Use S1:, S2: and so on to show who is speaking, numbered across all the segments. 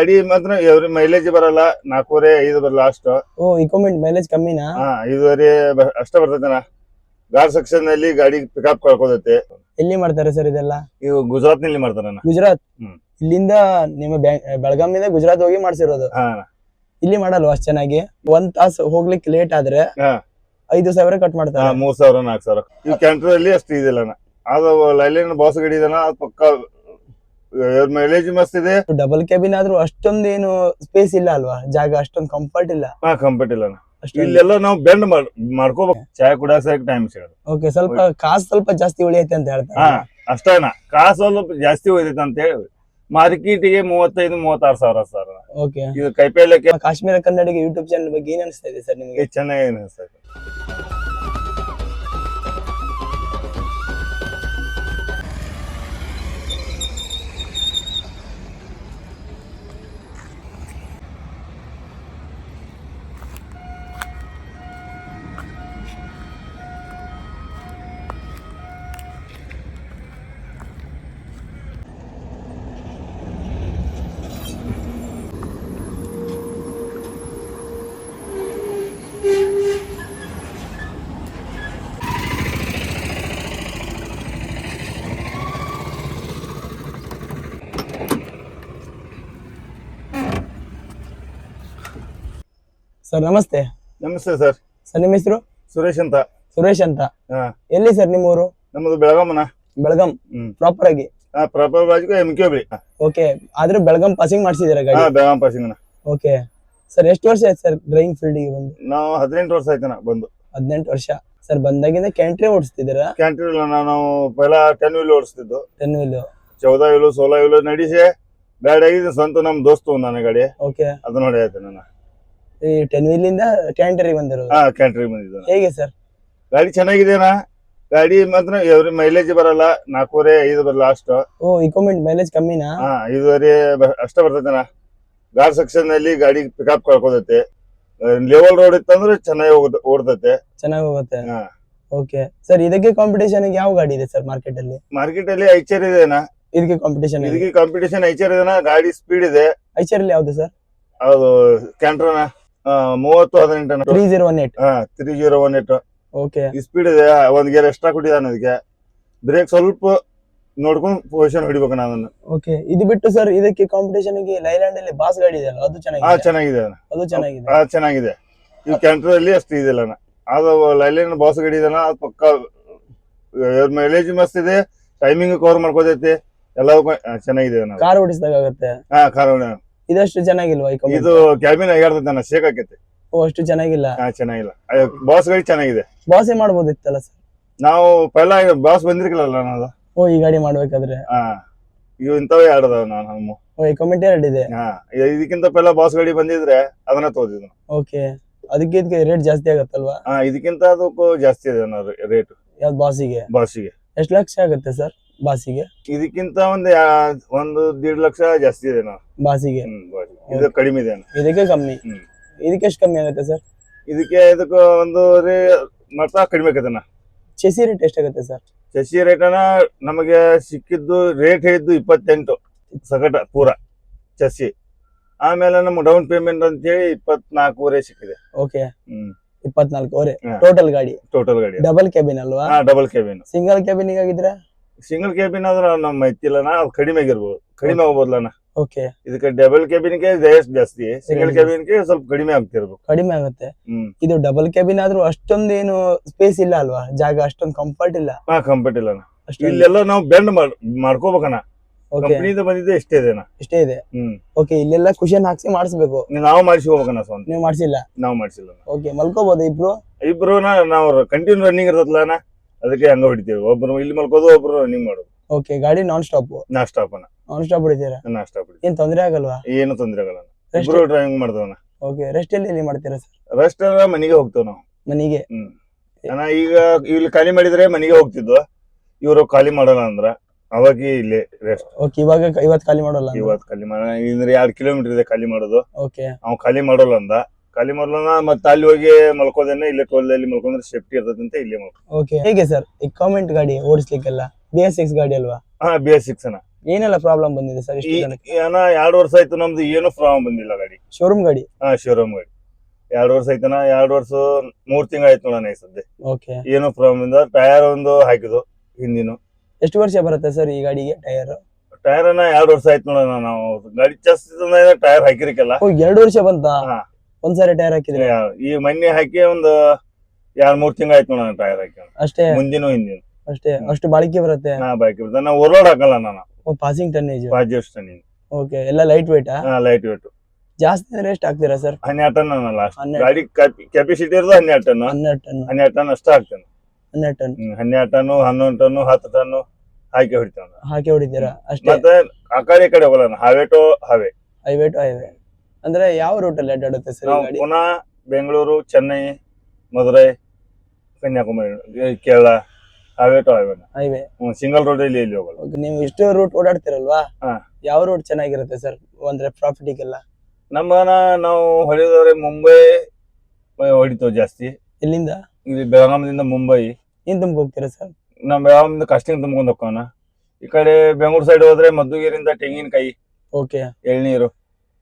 S1: ಗಾಡಿ ಮಾತ್ರ every mileage ಬರಲ್ಲ ನಾಲ್ಕೂವರೆ ಐದು ಬರಲ್ಲ ಅಷ್ಟು
S2: ಓ ಇಕ್ವಿಪ್ಮೆಂಟ್ ಮೈಲೇಜ್ ಕಮ್ಮಿನಾ?
S1: ಹಾ ಐದುವರೆ ಬ- ಅಷ್ಟೇ ಬರ್ತೈತನ ಗಾರ್ ಸೆಕ್ಷನ್ನಲ್ಲಿ ಗಾಡಿ ಪಿಕಪ್ ಕಳ್ಕೊದೈತೆ
S2: ಎಲ್ಲಿ ಮಾಡ್ತಾರೆ ಸರ್ ಇದೆಲ್ಲ?
S1: ಇವು ಗುಜರಾತ್ನಲ್ಲಿ ಮಾಡ್ತಾರಣ್ಣ
S2: ಗುಜರಾತ್?
S1: ಹ್ಮ್.
S2: ಇಲ್ಲಿಂದ ನಿಮ್ಮ ಬೆಳಗಾಮಿಂದ ಗುಜರಾತ್ ಹೋಗಿ ಮಾಡ್ಸಿರೋದು?
S1: ಹಾ
S2: ಇಲ್ಲಿ ಮಾಡಲ್ವಾ ಅಷ್ಟು ಚೆನ್ನಾಗಿ? ಒಂದ್ ತಾಸ್ ಹೋಗ್ಲಿಕ್ಕೆ ಲೇಟ್ ಆದ್ರೆ
S1: ಹಾ.
S2: ಐದು ಸಾವಿರ ಕಟ್
S1: ಹಾ,
S2: ಮಾಡ್ತಾರೆ
S1: ಮೂರ್ ಸಾವಿರ ನಾಲ್ಕು ಸಾವಿರ. ಕ್ಯಾಂಟರ್ ಅಲ್ಲಿ ಅಷ್ಟು ಇದಿಲ್ಲ ಅಣ್ಣ. ಅದು ಲೈಲಿನ ಬಾಸ್ ಗಾಡಿ ಇದನ್ನ ಅದು ಪಕ್ಕ ಮೈಲೇಜ್ ಮಸ್ತ್ ಇದೆ.
S2: ಡಬಲ್ ಕ್ಯಾಬಿನ್ ಆದ್ರೂ ಅಷ್ಟೊಂದೇನು ಸ್ಪೇಸ್ ಇಲ್ಲ ಅಲ್ವಾ? ಜಾಗ ಅಷ್ಟೊಂದು ಕಂಫರ್ಟ್ ಇಲ್ಲ.
S1: ಹಾ ಕಂಫರ್ಟ್ ಇಲ್ಲ
S2: ಅಷ್ಟೊಂದು
S1: ಇಲ್ಲೆಲ್ಲ ನಾವು ಬೆಂಡ್ ಮಾಡ್ ಮಾಡ್ಕೋಬೇಕು. ಚಾಯ್ ಕುಡಾಕ ಟೈಮ್ ಸಿಗೋದು
S2: ಓಕೆ ಸ್ವಲ್ಪ ಕಾಸ್ ಸ್ವಲ್ಪ ಜಾಸ್ತಿ ಉಳಿಯತ್ತೆ ಅಂತ ಹೇಳ್ತಾರೆ
S1: ಹಾ ಅಷ್ಟೇನ ಕಾಸು ಸ್ವಲ್ಪ ಜಾಸ್ತಿ ಉಳಿಯತ್ತೆ ಅಂತ ಹೇಳಿ. ಮಾರ್ಕೆಟಿಗೆ ಮೂವತ್ತೈದು ಮೂವತ್ತಾರು ಸಾವಿರ ಸರ್
S2: ಓಕೆ
S1: ಇದು ಕೈಪೇಲಕ್ಕೆ
S2: ಕಾಶ್ಮೀರ ಕನ್ನಡಿಗೆ ಯೂಟ್ಯೂಬ್ ಚಾನಲ್ ಬಗ್ಗೆ ಏನ್ ಅನಿಸ್ತಾ ಇದೆ ಸರ್ ನಿಮಗೆ?
S1: ಚೆನ್ನಾಗಿ ಅನಿಸ್ತೈತೆ
S2: ಸರ್ ನಮಸ್ತೆ.
S1: ನಮಸ್ತೆ ಸರ್.
S2: ಸರ್ ನಿಮ್ಮ ಹೆಸರು?
S1: ಸುರೇಶ್ ಅಂತ.
S2: ಸುರೇಶ್ ಅಂತ.
S1: ಹಾ.
S2: ಎಲ್ಲಿ ಸರ್ ನಿಮ್ಮ ಊರು?
S1: ನಮ್ಮದು ಬೆಳಗಾಮನ
S2: ಬೆಳಗಾಂ.
S1: ಹ್ಮ್.
S2: ಪ್ರಾಪರ್ ಆಗಿ?
S1: ಪ್ರಾಪರ್ ಬಾಜು ಎಂ ಕೆ ಬಿ
S2: ಓಕೆ ಆದ್ರೆ ಬೆಳಗಾಂ ಪಾಸಿಂಗ್ ಮಾಡಿಸಿದ್ರೆ ಗಾಡಿ?
S1: ಬೆಳಗಾಂ ಪಾಸಿಂಗ್
S2: ಓಕೆ ಸರ್ ಎಷ್ಟು ವರ್ಷ ಆಯ್ತು ಸರ್ ಡ್ರೈವಿಂಗ್ ಫೀಲ್ಡಿಗೆ ಬಂದು?
S1: ನಾವು ಹದಿನೆಂಟು ವರ್ಷ ಆಯ್ತನ ಬಂದು.
S2: ಹದಿನೆಂಟು ವರ್ಷ. ಸರ್ ಬಂದಾಗಿಂದ ಕ್ಯಾಂಟ್ರಿ ಓಡಿಸ್ತಿದ್ದೀರಾ?
S1: ಕ್ಯಾಂಟ್ರಿ ನಾವು ಪೈಲ ಟೆನ್ ವೀಲ್ ಓಡಿಸ್ತಿದ್ದು.
S2: ಟೆನ್ ವೀಲ್
S1: ಚೌದ ವೀಲು ಸೋಲ ವೀಲು ನಡೆಸಿ ಬ್ಯಾಡ್ ಆಗಿದೆ ಸ್ವಂತ ನಮ್ ದೋಸ್ತು ನನ್ನ ಗಾಡಿ.
S2: ಓಕೆ
S1: ಅದು ನೋಡಿ ಆಯ್ತು ನಾನು.
S2: ಈ ಟೆನ್ ವೀಲ್ ಇಂದ ಕ್ಯಾಂಟ್ರಿ ಬಂದಿರೋದು.
S1: ಹಾ ಕ್ಯಾಂಟ್ರಿ ಬಂದಿದ್ದಾನೆ.
S2: ಹೇಗೆ ಸರ್?
S1: ಗಾಡಿ ಚೆನ್ನಾಗಿದೆನಾ? ಗಾಡಿ ಮಾತ್ರ ಎವ್ರಿ ಮೈಲೇಜ್ ಬರಲ್ಲ ನಾಲ್ಕೂವರೆ ಐದು ಬರಲ್ಲ ಅಷ್ಟು
S2: ಓ ಇಕ್ವಿಪ್ಮೆಂಟ್ ಮೈಲೇಜ್ ಕಮ್ಮಿನಾ?
S1: ಹಾ ಐದುವರೆ ಬ- ಅಷ್ಟೇ ಬರ್ತೈತೆ ಗಾರ್ ಸೆಕ್ಷನ್ನಲ್ಲಿ ಗಾಡಿ ಪಿಕಪ್ ಕಳ್ಕೊತೈತೆ. ಲೆವೆಲ್ ರೋಡ್ ಇತ್ತಂದ್ರೆ ಚೆನ್ನಾಗಿ ಹೋಗುತ್ತೆ ಓಡ್ತೈತೆ.
S2: ಚೆನ್ನಾಗಿ ಹೋಗುತ್ತೆ.
S1: ಹಾ.
S2: ಓಕೆ ಸರ್ ಇದಕ್ಕೆ ಕಾಂಪಿಟೇಷನ್ ಯಾವ ಗಾಡಿ ಇದೆ ಸರ್ ಮಾರ್ಕೆಟ್ ಅಲ್ಲಿ?
S1: ಮಾರ್ಕೆಟ್ ಅಲ್ಲಿ ಐಚರ್ ಇದೆನಾ?
S2: ಇದಕ್ಕೆ ಕಾಂಪಿಟೇಷನ್
S1: ಇದಕ್ಕೆ ಕಾಂಪಿಟೇಷನ್ ಐಚರ್ ಇದೆನಾ? ಗಾಡಿ ಸ್ಪೀಡ್ ಇದೆ.
S2: ಐಚರ್ ಅಲ್ಲಿ ಯಾವ್ದು ಸರ್
S1: ಅದು ಕ್ಯಾಂಟ್ರನ ಮೂವತ್ತು ಹದಿನೆಂಟು
S2: ತ್ರೀ ಜೀರೋ ಒನ್ ಏಟ್
S1: ಹಾ three zero one eight
S2: okay
S1: speed ಇದೆ ಒಂದ್ ಗೇರ್ ಎಕ್ಸ್ಟ್ರಾ ಕೊಟ್ಟಿದ್ದಾನೆ ಅದಕ್ಕೆ. ಬ್ರೇಕ್ ಸ್ವಲ್ಪ ನೋಡ್ಕೊಂಡು ಪೊಸಿಷನ್ ಹೊಡಿಬೇಕು ನಾನು
S2: ಓಕೆ ಇದು ಬಿಟ್ಟು ಸರ್ ಇದಕ್ಕೆ ಕಾಂಪಿಟೇಷನ್ಗೆ ಲೈಲ್ಯಾಂಡ್ ಅಲ್ಲಿ ಬಾಸ್ ಗಾಡಿ ಇದೆ ಅಲ್ಲ ಅದು
S1: ಹಾ
S2: ಚೆನ್ನಾಗಿದೆ
S1: ಚೆನ್ನಾಗಿದೆ
S2: ಅದು ಚೆನ್ನಾಗಿದೆ.
S1: ಹಾ ಚೆನ್ನಾಗಿದೆ. ಈ ಕ್ಯಾಂಟ್ರಲ್ಲಿ ಅಷ್ಟು ಇದಿಲ್ಲ ಅದು ಲೈಲಿನ ಬಾಸ್ ಗಾಡಿ ಇದೆಲ್ಲ ಅದು ಪಕ್ಕ ಮೈಲೇಜ್ ಮಸ್ತ್ ಇದೆ ಟೈಮಿಂಗ್ ಕವರ್ ಮಾಡ್ಕೋತೈತಿ ಎಲ್ಲದಕ್ಕೂ ಚೆನ್ನಾಗಿದೆ.
S2: ಕಾರ್ ಓಡಿಸಿದಾಗ ಆಗುತ್ತೆ.
S1: ಹಾ ಕಾರಣ
S2: ಇದಷ್ಟು ಚೆನ್ನಾಗಿಲ್ವಾ ಈ comment?
S1: ಇದು ಕ್ಯಾಬಿನ್ ಆಗಿರ್ತೈತೆ ಅಣ್ಣ ಶೇಕ್ ಆಕೈತೆ
S2: ಓ ಅಷ್ಟು ಚೆನ್ನಾಗಿಲ್ಲ?
S1: ಹಾ ಚೆನ್ನಾಗಿಲ್ಲ. ಬಾಸ್ ಗಾಡಿ ಚೆನ್ನಾಗಿದೆ.
S2: ಬಾಸೇ ಮಾಡ್ಬೋದಿತ್ತಲ್ಲ ಸರ್
S1: ನಾವು ಪೆಲ್ಲ ಬಾಸ್ ಬಂದಿರ್ಕಿಲ್ಲಲ್ಲ ನಾನು.
S2: ಓ ಈ ಗಾಡಿ ಮಾಡ್ಬೇಕಾದ್ರೆ?
S1: ಹಾ ಇವು ಇಂಥವೇ ಆಡದವ ನಾನು ನಮ್ಮ.
S2: ಓ ಈ ಕಮೆಂಟ್ ಎರಡು ಇದೆ?
S1: ಹಾ ಇದ್- ಇದಕ್ಕಿಂತ ಪೆಲ್ಲ ಬಾಸ್ ಗಾಡಿ ಬಂದಿದ್ರೆ ಅದನ್ನ ತೋದಿದ್ದು
S2: ಓಕೆ ಅದಕ್ಕೆ ಇದಕ್ಕೆ ರೇಟ್ ಜಾಸ್ತಿ ಆಗತ್ತಲ್ವಾ?
S1: ಹಾ ಇದಕ್ಕಿಂತ ಅದಕ್ಕೂ ಜಾಸ್ತಿ ಇದೆ ರೇಟ್
S2: ಯಾವ್ದು ಬಾಸಿಗೆ
S1: ಬಾಸಿಗೆ
S2: ಎಷ್ಟು ಲಕ್ಷ ಆಗುತ್ತೆ ಸರ್ ಬಾಸಿಗೆ?
S1: ಇದಕ್ಕಿಂತ ಒಂದು ಒಂದು ದೀಡ್ ಲಕ್ಷ ಜಾಸ್ತಿ ಇದೆ ನಾವು
S2: ಬಾಸಿಗೆ.
S1: ಇದು ಕಡಿಮೆ ಇದೆ.
S2: ಇದಕ್ಕೆ ಕಮ್ಮಿ. ಇದಕ್ಕೆ ಎಷ್ಟು ಕಮ್ಮಿ ಆಗುತ್ತೆ ಸರ್?
S1: ಇದಕ್ಕೆ ಇದಕ್ಕೆ ಒಂದು ರೀ ಮಟ್ಟ ಕಡಿಮೆ ಆಗತ್ತ
S2: ಚಸಿ ರೇಟ್ ಎಷ್ಟಾಗುತ್ತೆ ಸರ್?
S1: ಚಸಿ ರೇಟ್ ಅನ್ನ ನಮಗೆ ಸಿಕ್ಕಿದ್ದು ರೇಟ್ ಹೇಳಿದ್ದು ಇಪ್ಪತ್ತೆಂಟು ಸಗಟ ಪೂರ ಚಸಿ. ಆಮೇಲೆ ನಮ್ಮ ಡೌನ್ ಪೇಮೆಂಟ್ ಅಂತ ಹೇಳಿ ಇಪ್ಪತ್ನಾಲ್ಕೂವರೆ ಸಿಕ್ಕಿದೆ.
S2: ಓಕೆ. ಇಪ್ಪತ್ನಾಲ್ಕೂವರೆ. ಟೋಟಲ್ ಗಾಡಿ?
S1: ಟೋಟಲ್ ಗಾಡಿ
S2: ಡಬಲ್ ಕ್ಯಾಬಿನ್ ಅಲ್ವಾ?
S1: Double cabin.
S2: ಸಿಂಗಲ್ ಕ್ಯಾಬಿನ್ ಆಗಿದ್ರೆ
S1: ಸಿಂಗಲ್ ಕೇಬಿನ್ ಆದ್ರೆ ನಮ್ಮ ಎತ್ತಿಲ್ಲನ ಅದು ಕಡಿಮೆ ಆಗಿರ್ಬೋದು. ಕಡಿಮೆ ಆಗ್ಬೋದಲ್ಲಣ್ಣ?
S2: ಓಕೆ
S1: ಇದಕ್ಕೆ ಡಬಲ್ ಕೇಬಿನ್ಗೆ ರೇಟ್ ಜಾಸ್ತಿ ಸಿಂಗಲ್
S2: ಕ್ಯಾಬಿನ್
S1: ಕೇಬಿನ್ಗೆ ಸ್ವಲ್ಪ ಕಡಿಮೆ ಆಗ್ತಿರ್ಬೇಕು
S2: ಕಡಿಮೆ ಆಗುತ್ತೆ. ಇದು ಡಬಲ್ ಕೆಬಿನ್ ಆದ್ರೂ ಅಷ್ಟೊಂದೇನು ಸ್ಪೇಸ್ ಇಲ್ಲ ಅಲ್ವಾ? ಜಾಗ ಅಷ್ಟೊಂದು ಕಂಫರ್ಟ್ ಇಲ್ಲ.
S1: ಹಾ ಕಂಫರ್ಟ್ ಇಲ್ಲ
S2: ಅಷ್ಟೊಂದು
S1: ಇಲ್ಲೆಲ್ಲ ನಾವು ಬೆಂಡ್ ಮಾಡ್ ಮಾಡ್ಕೋಬೇಕಣ್ಣ. ಕಂಪ್ನಿಯಿಂದ ಬಂದಿದ್ದೆ ಇಷ್ಟೇ ಇದೆನಾ
S2: ಇಷ್ಟೇ ಇದೆ. ಓಕೆ ಇಲ್ಲೆಲ್ಲ ಕುಶನ್ ಹಾಕ್ಸಿ ಮಾಡಿಸ್ಬೇಕು.
S1: ನಾವು ಮಾಡಿಸಿ ಹೋಗ್ಬೇಕಣ್ಣ ಸ್ವಂತ
S2: ನೀವು ಮಾಡಿಸಿಲ್ಲ?
S1: ನಾವು ಮಾಡಿಸಿಲ್ಲ
S2: ಓಕೆ ಮಲ್ಕೋಬಹುದು ಇಬ್ರು.
S1: ಇಬ್ರು ನಾವು ಕಂಟಿನ್ಯೂ ರನ್ನಿಂಗ್ ಇರ್ತದಲ್ಲ ಅದಕ್ಕೆ ಹಂಗ ಹೊಡಿತೀವಿ. ಒಬ್ರು ಇಲ್ಲಿ ಮಲ್ಕೋದು ಒಬ್ರು ರನ್ನಿಂಗ್ ಮಾಡೋದು.
S2: ಓಕೆ ಗಾಡಿ ನಾನ್ ಸ್ಟಾಪ್
S1: ನಾ ಸ್ಟಾಪ್ ಅಣ್ಣ.
S2: ನಾನ್ ಸ್ಟಾಪ್ ಹೊಡಿತೀರಾ?
S1: ನಾ ಸ್ಟಾಪ್
S2: ಏನ್ ತೊಂದ್ರೆ ಆಗಲ್ವಾ?
S1: ಏನು ತೊಂದ್ರೆ ಆಗಲ್ಲ ಇಬ್ರು ಡ್ರೈವಿಂಗ್ ಮಾಡ್ದವನ
S2: ಓಕೆ ರೆಸ್ಟ್ ಎಲ್ಲಿ ಎಲ್ಲಿ ಮಾಡ್ತೀರಾ ಸರ್
S1: ರೆಸ್ಟ್ ಮನೆಗೆ ಹೋಗ್ತೇವೆ ನಾವು.
S2: ಮನೆಗೆ?
S1: ಹ್ಮ್. ಅಣ್ಣ ಈಗ ಇಲ್ಲಿ ಖಾಲಿ ಮಾಡಿದ್ರೆ ಮನೆಗೆ ಹೋಗ್ತಿದ್ವು. ಇವರು ಖಾಲಿ ಮಾಡಲ್ಲ ಅಂದ್ರ ಅವಾಗ ಇಲ್ಲಿ ರೆಸ್ಟ್
S2: ಓಕೆ ಇವಾಗ ಇವತ್ತು ಖಾಲಿ ಮಾಡಲ್ಲ
S1: ಇವತ್ತು ಖಾಲಿ ಮಾಡ ಅಂದ್ರೆ ಎರಡ್ ಕಿಲೋಮೀಟರ್ ಇದೆ ಖಾಲಿ ಮಾಡೋದು.
S2: ಓಕೆ
S1: ಅವ್ ಖಾಲಿ ಮಾಡೋಲ್ಲ ಅಂದ. ಖಾಲಿ ಮಾಡ್ಲನ ಮತ್ತೆ ಅಲ್ಲಿ ಹೋಗಿ ಮಲ್ಕೋದೇನೆ ಇಲ್ಲೇ ಟೋಲ್ದಲ್ಲಿ ಮಲ್ಕೊಂಡ್ರೆ ಸೇಫ್ಟಿ ಇರ್ತದೆ ಅಂತ ಇಲ್ಲೇ ಮಲ್ಕೊ
S2: ಓಕೆ ಹೇಗೆ ಸರ್ ಈ ಕಾಮೆಂಟ್ ಗಾಡಿ ಓಡಿಸ್ಲಿಕ್ಕೆಲ್ಲ? ಬಿ ಎಸ್ ಸಿಕ್ಸ್ ಗಾಡಿ ಅಲ್ವಾ?
S1: ಹಾ ಬಿ ಎಸ್ ಸಿಕ್ಸ್ ಅಣ್ಣ.
S2: ಏನೆಲ್ಲ ಪ್ರಾಬ್ಲಮ್ ಬಂದಿದೆ ಸರ್ ಇಷ್ಟು
S1: ಈ
S2: ಜನಕ್ಕೆ?
S1: ಏನ ಎರಡು ವರ್ಷ ಆಯ್ತು ನಮ್ದು ಏನು ಪ್ರಾಬ್ಲಮ್ ಬಂದಿಲ್ಲ ಗಾಡಿ.
S2: ಶೋರೂಮ್ ಗಾಡಿ?
S1: ಹಾ ಶೋರೂಮ್ ಗಾಡಿ. ಎರಡು ವರ್ಷ ಆಯ್ತನ ಎರಡು ವರ್ಷ ಮೂರ್ ತಿಂಗಳ ಆಯ್ತು ನೋಡೋಣ ಈ ಸದ್ಯ.
S2: ಓಕೆ
S1: ಏನು ಪ್ರಾಬ್ಲಮ್ ಇಂದ ಟೈರ್ ಒಂದು ಹಾಕಿದ್ದು ಹಿಂದಿನ.
S2: ಎಷ್ಟು ವರ್ಷ ಬರುತ್ತೆ ಸರ್ ಈ ಗಾಡಿಗೆ ಟೈರ್
S1: ಟೈರ್ ಅನ್ನ ಎರಡು ವರ್ಷ ಆಯ್ತು ನೋಡೋಣ ನಾವು. ಗಾಡಿ ಚೆಸ್ ಟೈರ್ ಹಾಕಿರಿಕಲ್ಲ
S2: ಓ ಎರಡು ವರ್ಷ ಬಂತಾ?
S1: ಹಾ.
S2: ಒಂದ್ಸಾರಿ ಟೈರ್ ಹಾಕಿದ್ರೆ?
S1: ಈ ಮೊನ್ನೆ ಹಾಕಿ ಒಂದು ಎರಡ್ ಮೂರ್ ತಿಂಗಳ ಆಯ್ತು ನೋಡೋಣ ಟೈರ್ ಹಾಕಿ.
S2: ಅಷ್ಟೇ?
S1: ಮುಂದಿನ ಹಿಂದಿನ.
S2: ಅಷ್ಟೇ? ಅಷ್ಟು ಬಾಳಿಕೆ ಬರುತ್ತೆ?
S1: ಹಾ ಬಾಳಿಕೆ ಬರುತ್ತೆ. ನಾವು ಓವರ್ಲೋಡ್ ಹಾಕಲ್ಲ ನಾನು.
S2: Passing tonnage
S1: passing tonnage
S2: okay ಎಲ್ಲ ಲೈಟ್ ವೇಟ್
S1: ಹಾ ಲೈಟ್ ವೇಟ್
S2: ಜಾಸ್ತಿ ಅಂದ್ರೆ ಎಷ್ಟು ಹಾಕ್ತೀರಾ ಸರ್?
S1: ಹನ್ನೆರಡು ಟನ್
S2: ಹನ್ನೆರಡು.
S1: ಗಾಡಿ ಕೆಪಾಸಿಟಿ ಇರೋದು ಹನ್ನೆರಡು ಟನ್
S2: ಹನ್ನೆರಡು ಟನ್
S1: ಹನ್ನೆರಡು ಟನ್ ಅಷ್ಟು ಹಾಕ್ತೇನೆ.
S2: ಹನ್ನೆರಡು ಟನ್
S1: ಹನ್ನೆರಡು ಟನ್ ಹನ್ನೊಂದು ಟನ್ ಹತ್ತು ಟನ್ನು ಹಾಕಿ ಹೊಡಿತೇವೆ
S2: ಹಾಕಿ ಹೊಡಿತೀರಾ? ಅಷ್ಟೇ?
S1: ಮತ್ತೆ ಆ ಕಡೆ ಈ ಕಡೆ ಹೋಗಲ್ಲ highway to highway to highway
S2: highway to highway ಅಂದ್ರೆ ಯಾವ ರೂಟ್ ಅಲ್ಲಿ ಅಡ್ಡಾಡುತ್ತೆ ಸರ್ ಈ
S1: ನಾವು
S2: ಗಾಡಿ?
S1: ಪುನಃ Bengaluru Chennai Madurai Kanyakumari Kerala highway to highway.
S2: Highway.
S1: Single road ಇಲ್ಲಿ ಇಲ್ಲಿ ಹೋಗಲ್ಲ.
S2: ನೀವು ಇಷ್ಟು ರೂಟ್ ಓಡಾಡ್ತಿರಲ್ವಾ?
S1: ಹಾ.
S2: ಯಾವ ರೂಟ್ ಚೆನ್ನಾಗಿರುತ್ತೆ ಸರ್ ಅಂದ್ರೆ ಪ್ರಾಫಿಟಿಗೆಲ್ಲ
S1: ನಮ್ಮನ ನಾವು ಹೊಡೆದವ್ರೆ ಮುಂಬೈ ಹೊಡಿತೇವೆ ಜಾಸ್ತಿ.
S2: ಇಲ್ಲಿಂದ
S1: ಇಲ್ಲಿ ಬೆಳಗಾಮದಿಂದ ಮುಂಬೈ.
S2: ಏನ್ ತುಂಬ ಹೋಗ್ತೀರಾ ಸರ್?
S1: ನಮ್ಮ ಬೆಳಗಾಮದಿಂದ ಕಸ್ಟಿಂಗ್ ತುಂಬ್ಕೊಂಡು ಹೋಗೋಣ. ಈ ಕಡೆ ಬೆಂಗಳೂರು ಸೈಡ್ ಹೋದ್ರೆ ಮದ್ದುಗೀರಿಂದ ತೆಂಗಿನಕಾಯಿ
S2: ಓಕೆ
S1: ಎಳ್ನೀರು.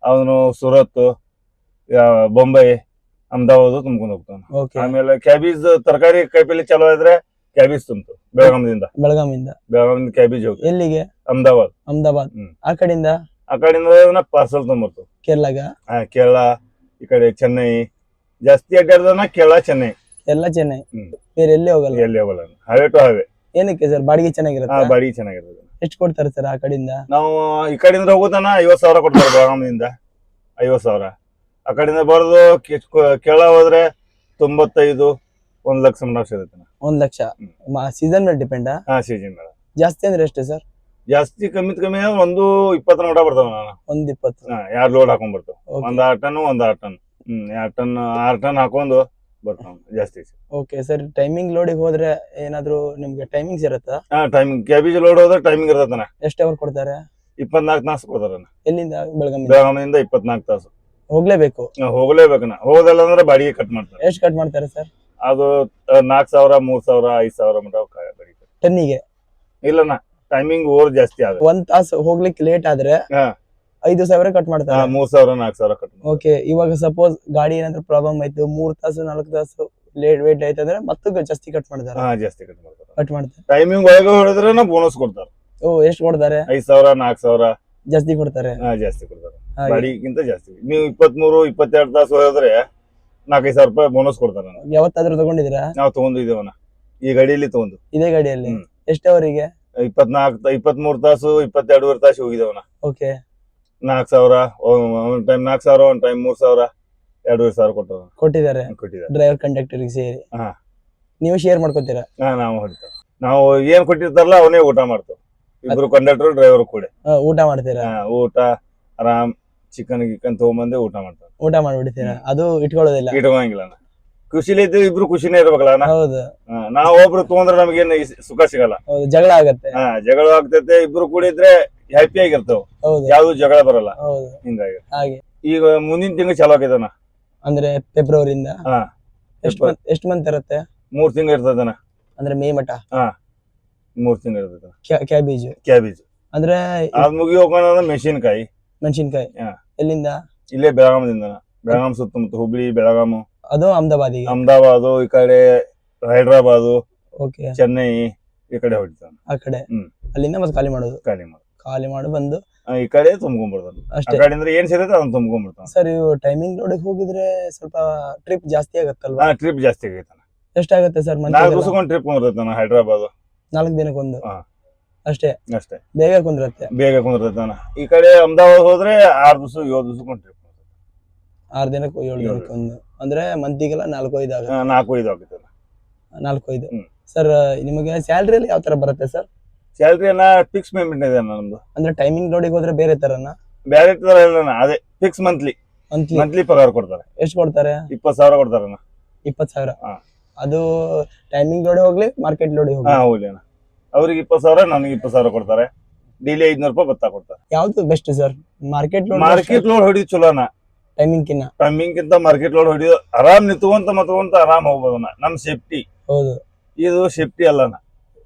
S1: ಅವನು ಸೂರತ್ ಬೊಂಬೈ ಅಹಮದಾಬಾದ್ ತುಂಬ್ಕೊಂಡು ಹೋಗ್ತಾನೆ.
S2: ಓಕೆ
S1: ಆಮೇಲೆ ಕ್ಯಾಬೇಜ್ ತರಕಾರಿ ಕಾಯಿಪಲ್ಲೆ ಚಲೋ ಇದ್ರೆ ಕ್ಯಾಬೇಜ್ ತುಂಬ್ತು ಬೆಳಗಾಮದಿಂದ
S2: ಬೆಳಗಾಮಿಂದ
S1: ಬೆಳಗಾಮದಿಂದ ಕ್ಯಾಬೇಜ್ ಹೋಗಿ
S2: ಎಲ್ಲಿಗೆ?
S1: ಅಹಮದಾಬಾದ್.
S2: ಅಹಮದಾಬಾದ್.
S1: ಹ್ಮ್.
S2: ಆ ಕಡೆಯಿಂದ?
S1: ಆ ಕಡೆಯಿಂದ ಪಾರ್ಸಲ್ ತುಂಬಿರ್ತು
S2: ಕೇರಳಗ?
S1: ಆ, ಕೇರಳ ಈ ಕಡೆ ಚೆನ್ನೈ. ಜಾಸ್ತಿ ಅಡ್ಡಾಡ್ದನ ಕೇರಳ ಚೆನ್ನೈ.
S2: ಎಲ್ಲ ಚೆನ್ನೈ. ಬೇರೆ ಎಲ್ಲಿ ಹೋಗಲ್ಲ?
S1: ಎಲ್ಲಿ ಹೋಗಲ್ಲ. ಹಾವೇ ಟು ಹಾವೇ
S2: ಏನಕ್ಕೆ ಸರ್? ಬಾಡಿಗೆ ಚೆನ್ನಾಗಿರುತ್ತೆ?
S1: ಬಾಡಿಗೆ ಚೆನ್ನಾಗಿರ್ತದೆ
S2: ಎಷ್ಟು ಕೊಡ್ತಾರೆ ಸರ್ ಆ ಕಡೆಯಿಂದ?
S1: ನಾವು ಈ ಕಡೆಯಿಂದ ಹೋಗೋತನ ಐವತ್ ಸಾವಿರ ಕೊಡ್ತಾರೆ ಬೆಳಗಾವಿಯಿಂದ ಐವತ್ ಸಾವಿರ. ಆ ಕಡೆಯಿಂದ ಬರೋದು ಕೇಳ ಹೋದ್ರೆ ತೊಂಬತ್ತೈದು ಒಂದ್ ಲಕ್ಷ ಮಟ್ಟ ಸಿಗುತ್ತೆ
S2: ಒಂದ್ ಲಕ್ಷ. ಸೀಸನ್ ಮೇಲೆ ಡಿಪೆಂಡ್
S1: ಹಾ ಸೀಸನ್ ಮೇಲೆ.
S2: ಜಾಸ್ತಿ ಅಂದ್ರೆ ಎಷ್ಟು ಸರ್?
S1: ಜಾಸ್ತಿ ಕಮ್ಮಿ ಕಮ್ಮಿ ಅಂದ್ರೆ ಒಂದು ಇಪ್ಪತ್ತರ ನೋಟ ಬರ್ತಾವ ನಾನು
S2: ಒಂದ್ ಇಪ್ಪತ್ತು.
S1: ಯಾರ್ ಲೋಡ್ ಹಾಕೊಂಡ್ ಬರ್ತಾವ. ಒಂದ್ ಆರ್ ಟನ್ ಒಂದ್ ಆರ್ ಟನ್. ಹ್ಮ್ ಎರಡು ಟನ್ ಆರ್ ಟನ್ ಹಾಕೊಂಡು ಬರ್ತಾವ ಜಾಸ್ತಿ
S2: ಓಕೆ ಸರ್ ಟೈಮಿಂಗ್ ಲೋಡಿಗೆ ಹೋದ್ರೆ ಏನಾದ್ರು ನಿಮ್ಗೆ ಟೈಮಿಂಗ್ಸ್ ಇರುತ್ತಾ?
S1: ಹಾ ಟೈಮಿಂಗ್ ಕ್ಯಾಬೇಜ್ ಲೋಡ್ ಹೋದ್ರೆ ಟೈಮಿಂಗ್ ಇರ್ತೈತನ
S2: ಎಷ್ಟು ಅವರ್ ಕೊಡ್ತಾರೆ?
S1: ಇಪ್ಪತ್ನಾಲ್ಕು ತಾಸು ಕೊಡ್ತಾರೆ
S2: ಎಲ್ಲಿಂದ? ಬೆಳಗಾವಿ
S1: ಬೆಳಗಾವಿಯಿಂದ ಇಪ್ಪತ್ನಾಲ್ಕು ತಾಸು.
S2: ಹೋಗ್ಲೇಬೇಕು?
S1: ಹೋಗ್ಲೇಬೇಕನ ಹೋಗದಲ್ಲ ಅಂದ್ರೆ ಬಾಡಿಗೆ ಕಟ್ ಮಾಡ್ತಾರೆ.
S2: ಎಷ್ಟು ಕಟ್ ಮಾಡ್ತಾರೆ ಸರ್
S1: ಅದು ನಾಲ್ಕು ಸಾವಿರ ಮೂರ್ ಸಾವಿರ ಐದ್ ಸಾವಿರ ಮಟ ಬಾಡಿಗೆ
S2: ಟನ್ನಿಗೆ
S1: ಇಲ್ಲಣ್ಣ ಟೈಮಿಂಗ್ ಓವರ್ ಜಾಸ್ತಿ ಆಗ
S2: ಒಂದ್ ತಾಸು ಹೋಗ್ಲಿಕ್ಕೆ ಲೇಟ್ ಆದ್ರೆ
S1: ಹಾ.
S2: ಐದು ಸಾವಿರ ಕಟ್ ಮಾಡ್ತಾರೆ.
S1: ಮೂರ್ ಸಾವಿರ ನಾಲ್ಕು ಸಾವಿರ ಕಟ್
S2: ಓಕೆ ಇವಾಗ ಸಪೋಸ್ ಗಾಡಿ ಏನಾದ್ರು ಪ್ರಾಬ್ಲಮ್ ಆಯ್ತು ಮೂರ್ ತಾಸು ನಾಲ್ಕು ತಾಸು ಲೇಟ್ ವೇಟ್ ಆಯ್ತು ಅಂದ್ರೆ ಮತ್ತೆ ಜಾಸ್ತಿ ಕಟ್ ಮಾಡ್ತಾರೆ.
S1: ಹಾ ಜಾಸ್ತಿ ಕಟ್ ಮಾಡ್ತಾರೆ.
S2: ಕಟ್ ಮಾಡ್ತಾರೆ.
S1: ಟೈಮಿಂಗ್ ಒಳಗೆ ಹೊಡೆದ್ರೆ ಬೋನಸ್ ಕೊಡ್ತಾರೆ.
S2: ಓ ಎಷ್ಟು ಕೊಡ್ತಾರೆ?
S1: ಐದ್ ಸಾವಿರ ನಾಲ್ಕು ಸಾವಿರ.
S2: ಜಾಸ್ತಿ ಕೊಡ್ತಾರೆ.
S1: ಹಾ ಜಾಸ್ತಿ ಕೊಡ್ತಾರೆ. ಗಾಡಿಗಿಂತ ಜಾಸ್ತಿ. ನೀವು ಇಪ್ಪತ್ಮೂರು ಇಪ್ಪತ್ತೆರಡು ತಾಸು ಹೋದ್ರೆ ನಾಲ್ಕೈದು ಸಾವಿರ ರೂಪಾಯಿ ಬೋನಸ್ ಕೊಡ್ತಾರೆ
S2: ಯಾವತ್ತಾದ್ರು ತಗೊಂಡಿದ್ದೀರಾ?
S1: ನಾವು ತಗೊಂಡಿದ್ದೇವನ ಈ ಗಾಡಿಯಲ್ಲಿ ತಗೊಂಡು
S2: ಇದೇ ಗಾಡಿಯಲ್ಲಿ. ಎಷ್ಟು ಅವರಿಗೆ?
S1: ಇಪ್ಪತ್ನಾಲ್ಕು ಇಪ್ಪತ್ಮೂರು ತಾಸು ಇಪ್ಪತ್ತೆರಡುವರೆ ತಾಸು ಹೋಗಿದ್ದೇವನ
S2: ಓಕೆ
S1: ನಾಲ್ಕು ಸಾವಿರ ಒಂದ್ ಟೈಮ್ ನಾಲ್ಕು ಸಾವಿರ ಒಂದ್ ಟೈಮ್ ಮೂರ್ ಸಾವಿರ ಎರಡೂವರೆ ಸಾವಿರ ಕೊಟ್ಟರು
S2: ಕೊಟ್ಟಿದ್ದಾರೆ.
S1: ಕೊಟ್ಟಿದ್ದಾರೆ.
S2: ಡ್ರೈವರ್ ಕಂಡಕ್ಟರ್ ಸೇರಿ.
S1: ಹಾ.
S2: ನೀವು ಶೇರ್ ಮಾಡ್ಕೊತೀರಾ?
S1: ಹಾ ನಾವು ಹೊಡಿತೇವೆ ನಾವು ಏನ್ ಕೊಟ್ಟಿರ್ತಾರಲ್ಲ ಅವನೇ ಊಟ ಮಾಡ್ತೇವೆ. ಇಬ್ರು ಕಂಡಕ್ಟರ್ ಡ್ರೈವರ್ ಕೂಡ.
S2: ಆ, ಊಟ ಮಾಡ್ತೀರಾ?
S1: ಹಾ, ಊಟ ಆರಾಮ್ ಚಿಕನ್ ಗಿಕನ್ ತಗೊಂಬಂದೆ ಊಟ ಮಾಡ್ತಾರೆ
S2: ಊಟ ಮಾಡ್ಬಿಡ್ತೀರಾ? ಅದು ಇಟ್ಕೊಳ್ಳೋದಿಲ್ಲ.
S1: ಇಟ್ಕೊಂಗಿಲ್ಲ ಖುಷಿಲಿ ಇದ್ದು ಇಬ್ರು ಖುಷಿನೇ ಇರ್ಬೇಕಲ್ಲ ನಾ
S2: ಹೌದು.
S1: ನಾವ್ ಒಬ್ರು ತಗೊಂಡ್ರೆ ನಮ್ಗೇನು ಇಸ್- ಸುಖ ಸಿಗಲ್ಲ.
S2: ಹೌದು ಜಗಳ ಆಗತ್ತೆ.
S1: ಹಾ ಜಗಳ ಆಗ್ತೈತೆ ಇಬ್ರು ಕೂಡಿದ್ರೆ ಹ್ಯಾಪಿ ಆಗಿರ್ತಾವ.
S2: ಹೌದು.
S1: ಯಾವ್ದು ಜಗಳ ಬರಲ್ಲ.
S2: ಹೌದು.
S1: ಹಿಂಗಾಗಿ.
S2: ಹಾಗೆ.
S1: ಈಗ ಮುಂದಿನ ತಿಂಗಳು ಚಾಲು ಆಗಿದನ
S2: ಅಂದ್ರೆ ಫೆಬ್ರವರಿಯಿಂದ
S1: ಹಾ.
S2: ಎಷ್ಟು ಮಂತ್ ಎಷ್ಟು ಮಂತ್ ಇರುತ್ತೆ?
S1: ಮೂರ್ ತಿಂಗಳು ಇರ್ತದನ
S2: ಅಂದ್ರೆ ಮೇ ಮಠ?
S1: ಮೂರ್ ತಿಂಗಳು ಇರ್ತದ
S2: ಕ್ಯಾಬೇಜ್.
S1: ಕ್ಯಾಬೇಜ್.
S2: ಅಂದ್ರೆ
S1: ಅದ್ ಮುಗಿ ಹೋಗೋಣ ಮೆಣಸಿನ್ಕಾಯಿ.
S2: ಮೆಣಸಿನ್ಕಾಯಿ.
S1: ಹಾ.
S2: ಎಲ್ಲಿಂದ?
S1: ಇಲ್ಲೇ ಬೆಳಗಾಮದಿಂದ ಬೆಳಗಾಂ ಸುತ್ತಮುತ್ತ ಹುಬ್ಳಿ ಬೆಳಗಾಮು
S2: ಅದು ಅಹಮದಾಬಾದಿಗೆ.
S1: ಅಹಮದಾಬಾದು ಈ ಕಡೆ ಹೈದ್ರಾಬಾದ್
S2: ಓಕೆ.
S1: ಚೆನ್ನೈ ಈ ಕಡೆ ಹೊಡಿತಾನ
S2: ಆ ಕಡೆ.
S1: ಹ್ಮ್.
S2: ಅಲ್ಲಿಂದ ಮತ್ತೆ ಖಾಲಿ ಮಾಡೋದು?
S1: ಖಾಲಿ ಮಾಡಿ
S2: ಖಾಲಿ ಮಾಡಿ ಬಂದು
S1: ಈ ಕಡೆ ತುಂಬ್ಕೊಂಡ್ಬಿಡ್ತಾನೆ. ಆ
S2: ಅಷ್ಟೇ.
S1: ಕಡೆ ಅಂದ್ರೆ ಏನ್ ಸಿಗುತ್ತೆ ಅದನ್ನ ತುಂಬ್ಕೊಂಡ್ಬಿಡ್ತಾನೆ.
S2: ಸರ್ ಇವು ಟೈಮಿಂಗ್ ನೋಡಕ್ ಹೋಗಿದ್ರೆ ಸ್ವಲ್ಪ ಟ್ರಿಪ್ ಜಾಸ್ತಿ ಆಗತ್ತಲ್ವಾ?
S1: ಟ್ರಿಪ್ ಜಾಸ್ತಿ ಆಗೈತಾನ
S2: ಎಷ್ಟಾಗತ್ತೆ ಸರ್
S1: ನಾಲ್ಕು
S2: ಮಂತ್
S1: ದಿವಸಕ್ಕೊಂದು ಟ್ರಿಪ್ ಕುಂದಿರ್ತಾನ ಹೈದ್ರಾಬಾದ್.
S2: ನಾಲ್ಕು ದಿನಕ್ಕೊಂದು?
S1: ಹಾ.
S2: ಅಷ್ಟೇ.
S1: ಅಷ್ಟೇ.
S2: ಬೇಗ ಕುಂದ್ರತ್ತೆ?
S1: ಬೇಗ ಕುಂದಿರ್ತಾನ ಈ ಕಡೆ ಅಹಮದಾಬಾದ್ ಹೋದ್ರೆ ಆರ್ ದಿವಸ ಏಳು ದಿವಸಕ್ಕೊಂದು ಟ್ರಿಪ್
S2: ಆರು ದಿನಕ್ಕೂ ಏಳು
S1: ಏಳು.
S2: ದಿನಕ್ಕೊಂದು. ಅಂದ್ರೆ ಮಂತಿಗೆಲ್ಲ ನಾಲ್ಕು ಐದು ಆಗ
S1: ನಾಲ್ಕು ಐದು ಆಗ್ತದೆ
S2: ನಾಲ್ಕು ಐದು.
S1: ಹ್ಮ್.
S2: ಸರ್ ನಿಮಗೆ ಸ್ಯಾಲ್ರಿಯಲ್ಲಿ ಯಾವ ತರ ಬರುತ್ತೆ ಸರ್?
S1: ಸ್ಯಾಲ್ರಿ ಫಿಕ್ಸ್ ಪೇಮೆಂಟ್ ಇದೆ ನಮ್ದು.
S2: ಅಂದ್ರೆ ಟೈಮಿಂಗ್ ನೋಡಿಗೆ ಹೋದ್ರೆ ಬೇರೆ ತರನ?
S1: ಬೇರೆ ತರ ಇಲ್ಲ ಅದೇ ಫಿಕ್ಸ್ ಮಂತ್ಲಿ
S2: ಮಂತ್ಲಿ
S1: ಮಂತ್ಲಿ ಪಗಾರ ಕೊಡ್ತಾರೆ.
S2: ಎಷ್ಟು ಕೊಡ್ತಾರೆ?
S1: ಇಪ್ಪತ್ತು ಸಾವಿರ ಕೊಡ್ತಾರಣ್ಣ
S2: ಇಪ್ಪತ್ತು ಸಾವಿರ. ಅದು ಟೈಮಿಂಗ್ ನೋಡಿ ಹೋಗ್ಲಿ ಮಾರ್ಕೆಟ್ ಲೋಡಿ
S1: ಹಾ
S2: ಹೋಗ್ಲಿ
S1: ಅಣ್ಣ. ಅವ್ರಿಗೆ ಇಪ್ಪತ್ತು ಸಾವಿರ ನನಗೆ ಇಪ್ಪತ್ತು ಸಾವಿರ ಕೊಡ್ತಾರೆ. ಡೈಲಿ ಐದ್ನೂರು ರೂಪಾಯಿ ಭತ್ತ ಕೊಡ್ತಾರೆ.
S2: ಯಾವ್ದು best sir market
S1: market load ಹೊಡಿಯೋದು ಚಲೋನ
S2: ಟೈಮಿಂಗ್ ಕಿನ್ನ
S1: ಟೈಮಿಂಗ್ಕಿಂತ ಮಾರ್ಕೆಟ್ ಲೋಡ್ ಹೊಡಿಯೋದು ಆರಾಮ್ ನಿತ್ಕೊಂತ ಮತ್ಕೊಂತ ಆರಾಮ್ ಹೋಗ್ಬೋದಣ್ಣ ನಮ್ ಸೇಫ್ಟಿ
S2: ಹೌದು.
S1: ಇದು ಸೇಫ್ಟಿ ಅಲ್ಲಣ್ಣ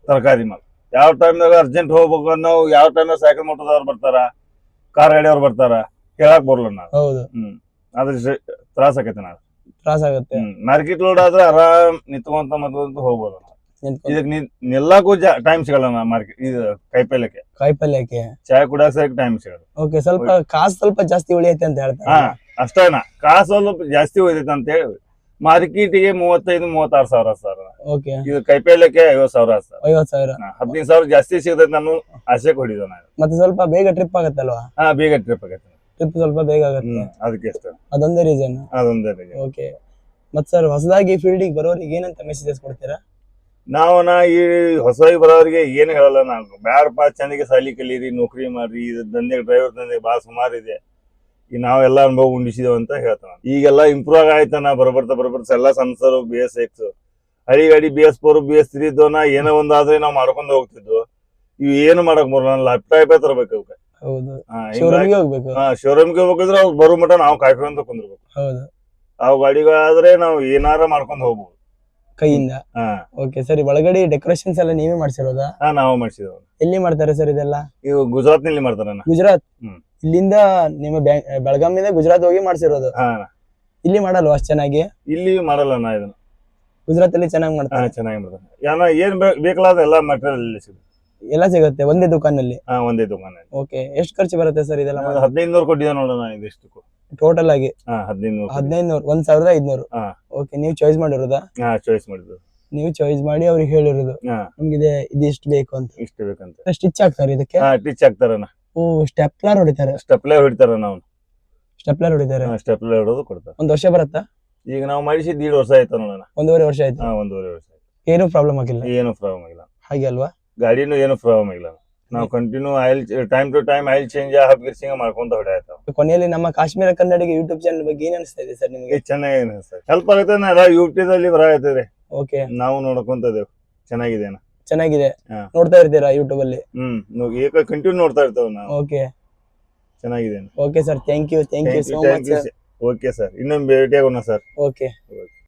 S1: ತರಕಾರಿ ಮಾಲ್. ಯಾವ ಟೈಮ್ನಾಗ ಅರ್ಜೆಂಟ್ ಹೋಗ್ಬೇಕು ಅನ್ನೋ ಯಾವ ಟೈಮ್ನಾಗ ಸೈಕಲ್ ಮೋಟರ್ದವ್ರು ಬರ್ತಾರ ಕಾರ್ ಗಾಡಿಯವ್ರು ಬರ್ತಾರ ಕೇಳಾಕ್ ಬರಲ್ಲ ನಾ
S2: ಹೌದು.
S1: ಹ್ಮ್. ಅದ್ರ ತ್ರಾಸ ಆಕೈತೆ ನಾ
S2: ತ್ರಾಸ ಆಗತ್ತೆ.
S1: ಮಾರ್ಕೆಟ್ ಲೋಡ್ ಆದ್ರೆ ಆರಾಮ್ ನಿಂತ್ಕೊಂತ ಮತ್ಕೊಂತ ಹೋಗ್ಬೋದು ಇದಕ್ ನಿಲ್ಲಕ್ಕೂ ಟೈಮ್ ಸಿಗಲ್ಲ ನಾ ಮಾರ್ಕೆಟ್ ಇದು
S2: ಕಾಯಿಪಲ್ಯಕ್ಕೆ ಕಾಯಿಪಲ್ಯಕ್ಕೆ
S1: ಚಾಯ್ ಕುಡಿಯಕ್ ಸರಿ ಟೈಮ್ ಸಿಗಲ್ಲ.
S2: ಓಕೆ ಸ್ವಲ್ಪ ಕಾಸು ಸ್ವಲ್ಪ ಜಾಸ್ತಿ ಉಳಿಯೈತೆ ಅಂತ
S1: ಹಾ
S2: ಹೇಳ್ತಾರೆ
S1: ಅಷ್ಟೇನಾ. ಕಾಸು ಸ್ವಲ್ಪ ಜಾಸ್ತಿ ಉಳಿಯತ್ತೆ ಅಂತ ಹೇಳಿ. ಮಾರ್ಕೆಟಿಗೆ ಮೂವತ್ತೈದು ಮೂವತ್ತಾರು ಸಾವಿರ ಸರ್.
S2: ಓಕೆ.
S1: ಇದು ಕೈಪೇಲಕ್ಕೆ ಐವತ್ ಸಾವಿರ ಸರ್.
S2: ಐವತ್ ಸಾವಿರ.
S1: ಹದಿನೈದು ಸಾವಿರ ಜಾಸ್ತಿ ಸಿಗುತ್ತೆ ನಾನು ಆಸೆ ಕೊಡಿದ್ದೆ ನಾನು.
S2: ಮತ್ತೆ ಸ್ವಲ್ಪ ಬೇಗ ಟ್ರಿಪ್ ಆಗತ್ತಲ್ವಾ?
S1: ಹಾ ಬೇಗ ಟ್ರಿಪ್ ಆಗತ್ತೆ.
S2: ಟ್ರಿಪ್ ಸ್ವಲ್ಪ ಬೇಗ ಆಗತ್ತೆ.
S1: ಅದಕ್ಕೆ ಇಷ್ಟ
S2: ಅದೊಂದೇ ರೀಸನ್
S1: ಅದೊಂದೇ ರೀಸನ್
S2: ಓಕೆ. ಮತ್ತೆ ಸರ್ ಹೊಸದಾಗಿ ಫೀಲ್ಡಿಗೆ ಬರೋರಿಗೆ ಏನಂತ ಮೆಸೇಜಸ್ ಕೊಡ್ತೀರಾ?
S1: ನಾವು ನಾ ಈ ಹೊಸದಾಗಿ ಬರೋರಿಗೆ ಏನು ಹೇಳಲ್ಲ ನಾವು. ಬ್ಯಾಡಪ್ಪ ಚೆನ್ನಾಗಿ ಸಾಲಿ ಕಲೀರಿ ನೌಕರಿ ಮಾಡ್ರಿ ಇದು ದಂಧೆ ಡ್ರೈವರ್ ದಂಧೆ ಭಾಳ ಸುಮಾರು ಇದೆ. ಈ ನಾವೆಲ್ಲ ಅನುಭವ ಉಂಡಿಸಿದೇವು ಅಂತ ಹೇಳ್ತಾನ ಈಗೆಲ್ಲ ಇಂಪ್ರೂವ್ ಆಯ್ತಾನ ಬರಬರ್ತಾ ಬರಬರ್ತಾ ಎಲ್ಲ ಸಂಸರು ಬಿ ಎಸ್ ಎಕ್ಸ್ ಹಳಿ ಗಾಡಿ B S four B S three ಇದ್ದವನ ಏನೋ ಒಂದಾದ್ರೆ ನಾವು ಮಾಡ್ಕೊಂಡು ಹೋಗ್ತಿದ್ವು. ಇವ್ ಏನು ಮಾಡಕ್ ಬರಲ್ಲ ಲ್ಯಾಪ್ಟಾಪ್ ತರಬೇಕು ಅವಕ್ಕೆ
S2: ಶೋರೂಮ್ಗೆ
S1: ಹೋಗಿದ್ರೆ ಅವ್ರು ಬರೋ ಮಟ್ಟ ನಾವು ಕಾಯ್ಕೊಂತ ಕುಂದ್ರಬೇಕು. ಅವ್ ಗಾಡಿಗಳಾದ್ರೆ ನಾವು ಏನಾರ ಮಾಡ್ಕೊಂಡು ಹೋಗ್ಬೋದು.
S2: ಕೈಯಿಂದ? ಓಕೆ ಸರಿ ಒಳಗಡೆ ಡೆಕೋರೇಷನ್ಸ್ ಎಲ್ಲ ನೀವೇ ಮಾಡ್ಸಿರೋದಾ?
S1: ಹಾ ನಾವು ಮಾಡಿಸಿದೆವು.
S2: ಎಲ್ಲಿ ಮಾಡ್ತಾರೆ ಸರ್ ಇದೆಲ್ಲ?
S1: ಇವು ಗುಜರಾತ್ನಲ್ಲಿ ಮಾಡ್ತಾರ
S2: ಗುಜರಾತ್?
S1: ಹ್ಮ್.
S2: ಇಲ್ಲಿಂದ ನಿಮ್ಮ ಬ್ಯಾಂಕ್ ಬೆಳಗಾಮಿಂದ ಗುಜರಾತ್ ಹೋಗಿ ಮಾಡ್ಸಿರೋದು.
S1: ಹಾ.
S2: ಇಲ್ಲಿ ಮಾಡಲ್ವಾ ಅಷ್ಟು ಚೆನ್ನಾಗಿ?
S1: ಇಲ್ಲಿ ಮಾಡಲ್ಲ ನಾ ಇದನ್ನ.
S2: ಗುಜರಾತ್ ಅಲ್ಲಿ ಚೆನ್ನಾಗಿ
S1: ಹಾ
S2: ಮಾಡ್ತಾರೆ
S1: ಚೆನ್ನಾಗಿ ಮಾಡ್ತಾರೆ. ಯಾನ ಏನ್ ಬೇ- ಬೇಕಾದ ಎಲ್ಲ ಮೆಟೀರಿಯಲ್ ಇಲ್ಲಿ ಸಿಗುತ್ತೆ.
S2: ಎಲ್ಲ ಸಿಗುತ್ತೆ ಒಂದೇ ದುಕಾನಲ್ಲಿ?
S1: ಹಾ ಒಂದೇ ದುಕಾನ
S2: ಓಕೆ ಎಷ್ಟು ಖರ್ಚು ಬರುತ್ತೆ ಸರ್ ಇದೆಲ್ಲ
S1: ಹದಿನೈದು ನೂರು ಕೊಟ್ಟಿದ್ದೆ ನೋಡೋಣ ಇದಿಷ್ಟು
S2: ಟೋಟಲ್ ಆಗಿ?
S1: ಹಾ ಹದಿನೈದು ನೂರು
S2: ಹದಿನೈದು ನೂರು ಒಂದ್ ಸಾವಿರದ ಐದ್ನೂರು?
S1: ಹಾ.
S2: ಓಕೆ ನೀವು ಚಾಯ್ಸ್ ಮಾಡಿರೋದ?
S1: ಹಾ ಚಾಯ್ಸ್ ಮಾಡಿದ್ರು
S2: ನೀವು ಚಾಯ್ಸ್ ಮಾಡಿ ಅವ್ರಿಗೆ ಹೇಳಿರೋದು.
S1: ಹಾ.
S2: ನಮ್ಗಿದೆ ಇದಿಷ್ಟು ಬೇಕು ಅಂತ.
S1: ಇಷ್ಟು ಬೇಕಂತ.
S2: ಸ್ಟಿಚ್ ಹಾಕ್ತಾರೆ ಇದಕ್ಕೆ?
S1: ಹಾ ಟಿಚ್ ಹಾಕ್ತಾರಣ್ಣ.
S2: ಓ ಸ್ಟೆಪ್ಲರ್ ಹೊಡಿತಾರೆ.
S1: ಸ್ಟೆಪ್ಲೇ ಹೊಡಿತಾರ ನಾವು.
S2: ಸ್ಟೆಪ್ಲರ್ ಹೊಡಿತಾರೆ.
S1: ಸ್ಟೆಪ್ಲೇ ಹೊಡೋದು ಕೊಡ್ತಾರೆ.
S2: ಒಂದ್ ವರ್ಷ ಬರುತ್ತಾ?
S1: ಈಗ ನಾವು ಮಾಡಿಸಿ ದೀಡ್ ವರ್ಷ ಆಯ್ತು ನೋಡೋಣ.
S2: ಒಂದೂವರೆ ವರ್ಷ ಆಯ್ತು.
S1: ಹಾ ಒಂದೂವರೆ ವರ್ಷ ಆಯ್ತು.
S2: ಏನೂ ಪ್ರಾಬ್ಲಮ್ ಆಗಿಲ್ಲ?
S1: ಏನು ಪ್ರಾಬ್ಲಮ್ ಆಗಿಲ್ಲ.
S2: ಹಾಗೆ ಅಲ್ವಾ?
S1: ಗಾಡಿನೂ ಏನು ಪ್ರಾಬ್ಲಮ್ ಆಗಿಲ್ಲ. ನಾವು continue oil time to time oil change hub greasing ಮಾಡ್ಕೊಂತ ಹೊಡೆಯತ್ತಾವ
S2: ಕೊನೆಯಲ್ಲಿ ನಮ್ಮ ಕಾಶ್ಮೀರ ಕನ್ನಡಿಗೆ ಯೂಟ್ಯೂಬ್ ಚಾನಲ್ ಬಗ್ಗೆ ಏನ್ ಅನಿಸ್ತಾ ಇದೆ ಸರ್ ನಿಮಗೆ?
S1: ಚೆನ್ನಾಗಿ ಹೆಲ್ಪ್ ಆಗುತ್ತೆ ಎಲ್ಲ ಯೂಟ್ಯೂಬ್ ಅಲ್ಲಿ ಬರತ್ತೈತೆ
S2: ಓಕೆ
S1: ನಾವು ನೋಡ್ಕೊಂತದೇವ್ ಚೆನ್ನಾಗಿದೆ ಅಣ್ಣ.
S2: ಚೆನ್ನಾಗಿದೆ.
S1: ಹಾ.
S2: ನೋಡ್ತಾ ಇರ್ತೀರಾ ಯೂಟ್ಯೂಬ್ ಅಲ್ಲಿ?
S1: ಹ್ಮ್ ಈಗ ಕಂಟಿನ್ಯೂ ನೋಡ್ತಾ ಇರ್ತೇವೆ ನಾವು.
S2: ಓಕೆ
S1: ಚೆನ್ನಾಗಿದೆ.
S2: Okay sir thank you thank you so much
S1: okay sir ಇನ್ನೊಮ್ಮೆ ಭೇಟಿ ಆಗೋಣ ಸರ್
S2: ಓಕೆ